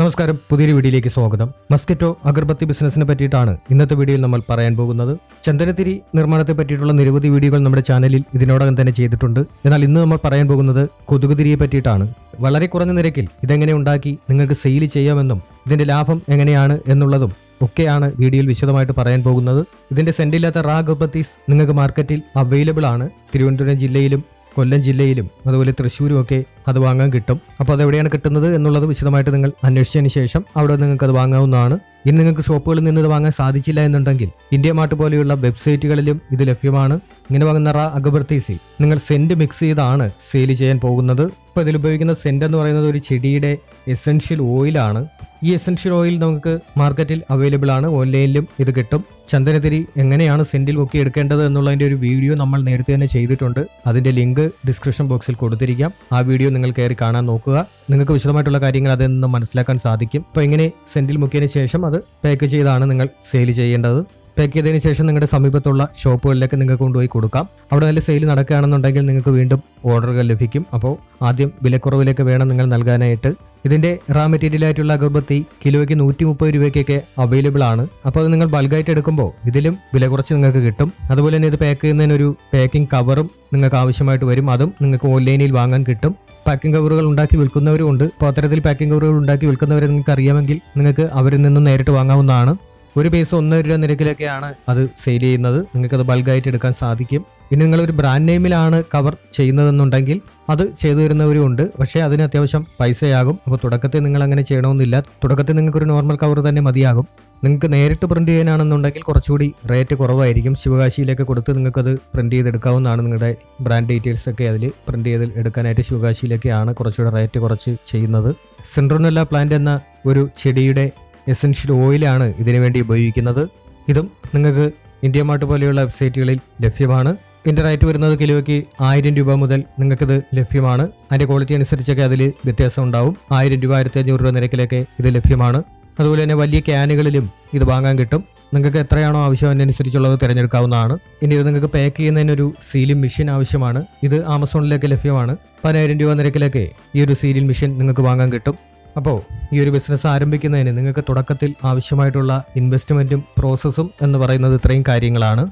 നമസ്കാരം പുതിയൊരു വീഡിയോയിലേക്ക് സ്വാഗതം. മസ്കറ്റോ അഗർബത്തി ബിസിനസിനെ പറ്റിയിട്ടാണ് ഇന്നത്തെ വീഡിയോയിൽ നമ്മൾ പറയാൻ പോകുന്നത്. ചന്ദനത്തിരി നിർമ്മാണത്തെ പറ്റിയിട്ടുള്ള നിരവധി വീഡിയോകൾ നമ്മുടെ ചാനലിൽ ഇതിനോടകം തന്നെ ചെയ്തിട്ടുണ്ട്. എന്നാൽ ഇന്ന് നമ്മൾ പറയാൻ പോകുന്നത് കൊതുകുതിരിയെ പറ്റിയിട്ടാണ്. വളരെ കുറഞ്ഞ നിരക്കിൽ ഇതെങ്ങനെ ഉണ്ടാക്കി നിങ്ങൾക്ക് സെയിൽ ചെയ്യാമെന്നും ഇതിന്റെ ലാഭം എങ്ങനെയാണ് എന്നുള്ളതും ഒക്കെയാണ് വീഡിയോയിൽ വിശദമായിട്ട് പറയാൻ പോകുന്നത്. ഇതിന്റെ സെന്റില്ലാത്ത റാ അഗർബത്തീസ് നിങ്ങൾക്ക് മാർക്കറ്റിൽ അവൈലബിൾ ആണ്. തിരുവനന്തപുരം ജില്ലയിലും കൊല്ലം ജില്ലയിലും അതുപോലെ തൃശ്ശൂരും ഒക്കെ അത് വാങ്ങാൻ കിട്ടും. അപ്പോൾ അതെവിടെയാണ് കിട്ടുന്നത് എന്നുള്ളത് വിശദമായിട്ട് നിങ്ങൾ അന്വേഷിച്ചതിന് ശേഷം അവിടെ നിങ്ങൾക്ക് അത് വാങ്ങാവുന്നതാണ്. ഇനി നിങ്ങൾക്ക് ഷോപ്പുകളിൽ നിന്ന് ഇത് വാങ്ങാൻ സാധിച്ചില്ല എന്നുണ്ടെങ്കിൽ ഇന്ത്യ മാർട്ട് പോലെയുള്ള വെബ്സൈറ്റുകളിലും ഇത് ലഭ്യമാണ്. ഇങ്ങനെ വാങ്ങുന്ന റാ അഗബർത്തീസിൽ നിങ്ങൾ സെന്റ് മിക്സ് ചെയ്താണ് സെയിൽ ചെയ്യാൻ പോകുന്നത്. ഇപ്പോൾ ഇതിൽ ഉപയോഗിക്കുന്ന സെന്റ് എന്ന് പറയുന്നത് ഒരു ചെടിയുടെ എസെൻഷ്യൽ ഓയിലാണ്. ഈ എസെൻഷ്യൽ ഓയിൽ നമുക്ക് മാർക്കറ്റിൽ അവൈലബിൾ ആണ്. ഓൺലൈനിലും ഇത് കിട്ടും. ചന്ദനത്തിരി എങ്ങനെയാണ് സെന്റിൽ മുക്കി എടുക്കേണ്ടത് എന്നുള്ളതിന്റെ ഒരു വീഡിയോ നമ്മൾ നേരത്തെ തന്നെ ചെയ്തിട്ടുണ്ട്. അതിന്റെ ലിങ്ക് ഡിസ്ക്രിപ്ഷൻ ബോക്സിൽ കൊടുത്തിരിക്കാം. ആ വീഡിയോ നിങ്ങൾ കയറി കാണാൻ നോക്കുക. നിങ്ങൾക്ക് വിശദമായിട്ടുള്ള കാര്യങ്ങൾ അതിൽ നിന്ന് മനസ്സിലാക്കാൻ സാധിക്കും. അപ്പോൾ ഇങ്ങനെ സെന്റിൽ മുക്കിയതിന് ശേഷം അത് പാക്ക് ചെയ്താണ് നിങ്ങൾ സെയിൽ ചെയ്യേണ്ടത്. പാക്ക് ചെയ്തതിന് ശേഷം നിങ്ങളുടെ സമീപത്തുള്ള ഷോപ്പുകളിലേക്ക് നിങ്ങൾക്ക് കൊണ്ടുപോയി കൊടുക്കാം. അവിടെ നല്ല സെയിൽ നടക്കുകയാണെന്നുണ്ടെങ്കിൽ നിങ്ങൾക്ക് വീണ്ടും ഓർഡറുകൾ ലഭിക്കും. അപ്പോൾ ആദ്യം വിലക്കുറവിലേക്ക് വേണം നിങ്ങൾ നൽകാനായിട്ട്. ഇതിന്റെ റാ മെറ്റീരിയൽ ആയിട്ടുള്ള അഗർബത്തി കിലോയ്ക്ക് നൂറ്റി മുപ്പത് രൂപയ്ക്കൊക്കെ അവൈലബിൾ ആണ്. അപ്പോൾ അത് നിങ്ങൾ ബൾക്കായിട്ട് എടുക്കുമ്പോൾ ഇതിലും വില കുറച്ച് നിങ്ങൾക്ക് കിട്ടും. അതുപോലെ തന്നെ ഇത് പാക്ക് ചെയ്യുന്നതിനൊരു പാക്കിംഗ് കവറും നിങ്ങൾക്ക് ആവശ്യമായിട്ട് വരും. അതും നിങ്ങൾക്ക് ഓൺലൈനിൽ വാങ്ങാൻ കിട്ടും. പാക്കിംഗ് കവറുകൾ ഉണ്ടാക്കി വിൽക്കുന്നവരും ഉണ്ട്. അപ്പോൾ അത്തരത്തിൽ പാക്കിംഗ് കവറുകൾ ഉണ്ടാക്കി വിൽക്കുന്നവരെ നിങ്ങൾക്ക് അറിയാമെങ്കിൽ നിങ്ങൾക്ക് അവരിൽ നിന്നും നേരിട്ട് വാങ്ങാവുന്നതാണ്. ഒരു പീസ് ഒന്നര രൂപ നിരക്കിലൊക്കെയാണ് അത് സെയിൽ ചെയ്യുന്നത്. നിങ്ങൾക്ക് അത് ബൾക്കായിട്ട് എടുക്കാൻ സാധിക്കും. ഇനി നിങ്ങൾ ഒരു ബ്രാൻഡ് നെയിമിലാണ് കവർ ചെയ്യുന്നതെന്നുണ്ടെങ്കിൽ അത് ചെയ്തു തരുന്നവരും ഉണ്ട്. പക്ഷേ അതിന് അത്യാവശ്യം പൈസയാകും. അപ്പോൾ തുടക്കത്തിൽ നിങ്ങൾ അങ്ങനെ ചെയ്യണമെന്നില്ല. തുടക്കത്തിൽ നിങ്ങൾക്ക് ഒരു നോർമൽ കവർ തന്നെ മതിയാകും. നിങ്ങൾക്ക് നേരിട്ട് പ്രിന്റ് ചെയ്യാനാണെന്നുണ്ടെങ്കിൽ കുറച്ചുകൂടി റേറ്റ് കുറവായിരിക്കും. ശിവകാശിയിലേക്ക് കൊടുത്ത് നിങ്ങൾക്കത് പ്രിന്റ് ചെയ്തെടുക്കാവുന്നതാണ്. നിങ്ങളുടെ ബ്രാൻഡ് ഡീറ്റെയിൽസ് ഒക്കെ അതിൽ പ്രിന്റ് ചെയ്ത് എടുക്കാനായിട്ട് ശിവകാശിയിലേക്കാണ് കുറച്ചുകൂടി റേറ്റ് കുറച്ച് ചെയ്യുന്നത്. സിൻഡ്രോനെല്ല പ്ലാന്റ് എന്ന ഒരു ചെടിയുടെ എസെൻഷ്യൽ ഓയിലാണ് ഇതിനു വേണ്ടി ഉപയോഗിക്കുന്നത്. ഇതും നിങ്ങൾക്ക് ഇന്ത്യ മാർട്ട് പോലെയുള്ള വെബ്സൈറ്റുകളിൽ ലഭ്യമാണ്. ഇതിന്റെ റേറ്റ് വരുന്നത് കിലോയ്ക്ക് ആയിരം രൂപ മുതൽ നിങ്ങൾക്കിത് ലഭ്യമാണ്. അതിന്റെ ക്വാളിറ്റി അനുസരിച്ചൊക്കെ അതിൽ വ്യത്യാസം ഉണ്ടാവും. ആയിരം രൂപ ആയിരത്തി അഞ്ഞൂറ് രൂപ നിരക്കിലൊക്കെ ഇത് ലഭ്യമാണ്. അതുപോലെ തന്നെ വലിയ ക്യാനുകളിലും ഇത് വാങ്ങാൻ കിട്ടും. നിങ്ങൾക്ക് എത്രയാണോ ആവശ്യം അതിനനുസരിച്ചുള്ളത് തിരഞ്ഞെടുക്കാവുന്നതാണ്. ഇനി ഇത് നിങ്ങൾക്ക് പാക്ക് ചെയ്യുന്നതിനൊരു സീലിംഗ് മെഷീൻ ആവശ്യമാണ്. ഇത് ആമസോണിലേക്ക് ലഭ്യമാണ്. പതിനായിരം രൂപ നിരക്കിലൊക്കെ ഈ ഒരു സീലിംഗ് മെഷീൻ നിങ്ങൾക്ക് വാങ്ങാൻ കിട്ടും. അപ്പോൾ ഈ ഒരു ബിസിനസ് ആരംഭിക്കുന്നതിന് നിങ്ങൾക്ക് തുടക്കത്തിൽ ആവശ്യമായിട്ടുള്ള ഇൻവെസ്റ്റ്മെന്റും പ്രോസസ്സും എന്ന് പറയുന്നത് ഇത്രയും കാര്യങ്ങളാണ്.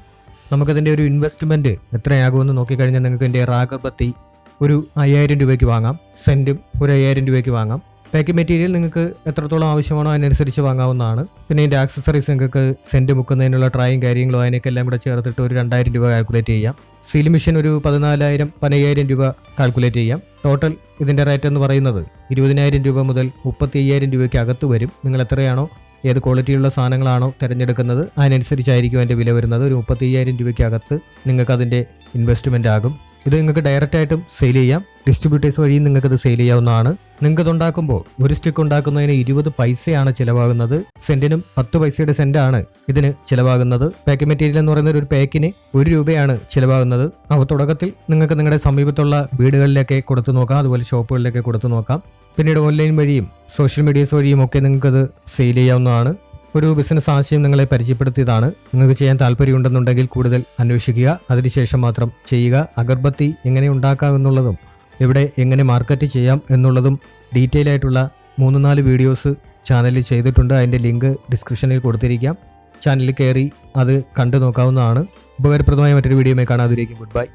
നമുക്കതിന്റെ ഒരു ഇൻവെസ്റ്റ്മെന്റ് എത്രയാകുമെന്ന് നോക്കിക്കഴിഞ്ഞാൽ നിങ്ങൾക്ക് എന്റെ റാഗർബത്തി ഒരു അയ്യായിരം രൂപയ്ക്ക് വാങ്ങാം സെന്റും ഒരു അയ്യായിരം രൂപയ്ക്ക് വാങ്ങാം. പാക്കിംഗ് മെറ്റീരിയൽ നിങ്ങൾക്ക് എത്രത്തോളം ആവശ്യമാണോ അതിനനുസരിച്ച് വാങ്ങാവുന്നതാണ്. പിന്നെ ഇതിന്റെ ആക്സസറീസ് നിങ്ങൾക്ക് സെന്റ് മുക്കുന്നതിനുള്ള ട്രായും കാര്യങ്ങളും അതിനൊക്കെ എല്ലാം കൂടെ ചേർത്തിട്ട് ഒരു രണ്ടായിരം രൂപ കാൽക്കുലേറ്റ് ചെയ്യാം. സീലിംഗ് മിഷൻ ഒരു പതിനാലായിരം പതിനയ്യായിരം രൂപ കാൽക്കുലേറ്റ് ചെയ്യാം. ടോട്ടൽ ഇതിന്റെ റേറ്റ് എന്ന് പറയുന്നത് ഇരുപതിനായിരം രൂപ മുതൽ മുപ്പത്തി അയ്യായിരം രൂപയ്ക്ക് അകത്ത് വരും. നിങ്ങൾ എത്രയാണോ ഏത് ക്വാളിറ്റിയുള്ള സാധനങ്ങളാണോ തിരഞ്ഞെടുക്കുന്നത് അതിനനുസരിച്ചായിരിക്കും അതിന്റെ വില വരുന്നത്. ഒരു മുപ്പത്തി അയ്യായിരം രൂപയ്ക്ക് അകത്ത് നിങ്ങൾക്ക് അതിന്റെ ഇൻവെസ്റ്റ്മെന്റ് ആകും. ഇത് നിങ്ങൾക്ക് ഡയറക്റ്റ് ആയിട്ടും സെയിൽ ചെയ്യാം. ഡിസ്ട്രിബ്യൂട്ടേഴ്സ് വഴിയും നിങ്ങൾക്ക് ഇത് സെയിൽ ചെയ്യാവുന്നതാണ്. നിങ്ങൾക്ക് ഇത് ഉണ്ടാക്കുമ്പോൾ ഒരു സ്റ്റിക്ക് ഉണ്ടാക്കുന്നതിന് ഇരുപത് പൈസയാണ് ചിലവാകുന്നത്. സെന്റിനും പത്ത് പൈസയുടെ സെന്റാണ് ഇതിന് ചിലവാകുന്നത്. പാക്ക് മെറ്റീരിയൽ എന്ന് പറയുന്ന ഒരു പാക്കിന് ഒരു രൂപയാണ് ചിലവാകുന്നത്. അപ്പോൾ തുടക്കത്തിൽ നിങ്ങൾക്ക് നിങ്ങളുടെ സമീപത്തുള്ള വീടുകളിലൊക്കെ കൊടുത്തു നോക്കാം. അതുപോലെ ഷോപ്പുകളിലൊക്കെ കൊടുത്തു നോക്കാം. പിന്നീട് ഓൺലൈൻ വഴിയും സോഷ്യൽ മീഡിയസ് വഴിയും ഒക്കെ നിങ്ങൾക്കത് സെയിൽ ചെയ്യാവുന്നതാണ്. ഒരു ബിസിനസ് ആശയം നിങ്ങളെ പരിചയപ്പെടുത്തിയതാണ്. നിങ്ങൾക്ക് ചെയ്യാൻ താല്പര്യമുണ്ടെന്നുണ്ടെങ്കിൽ കൂടുതൽ അന്വേഷിക്കുക. അതിനുശേഷം മാത്രം ചെയ്യുക. അഗർബത്തി എങ്ങനെ ഉണ്ടാക്കാം എന്നുള്ളതും ഇവിടെ എങ്ങനെ മാർക്കറ്റ് ചെയ്യാം എന്നുള്ളതും ഡീറ്റെയിൽ ആയിട്ടുള്ള മൂന്ന് നാല് വീഡിയോസ് ചാനലിൽ ചെയ്തിട്ടുണ്ട്. അതിന്റെ ലിങ്ക് ഡിസ്ക്രിപ്ഷനിൽ കൊടുത്തിരിക്കാം. ചാനലിൽ കയറി അത് കണ്ടു നോക്കാവുന്നതാണ്. ഉപകാരപ്രദമായ മറ്റൊരു വീഡിയോയുമായി കാണാതിരിക്കും. Good bye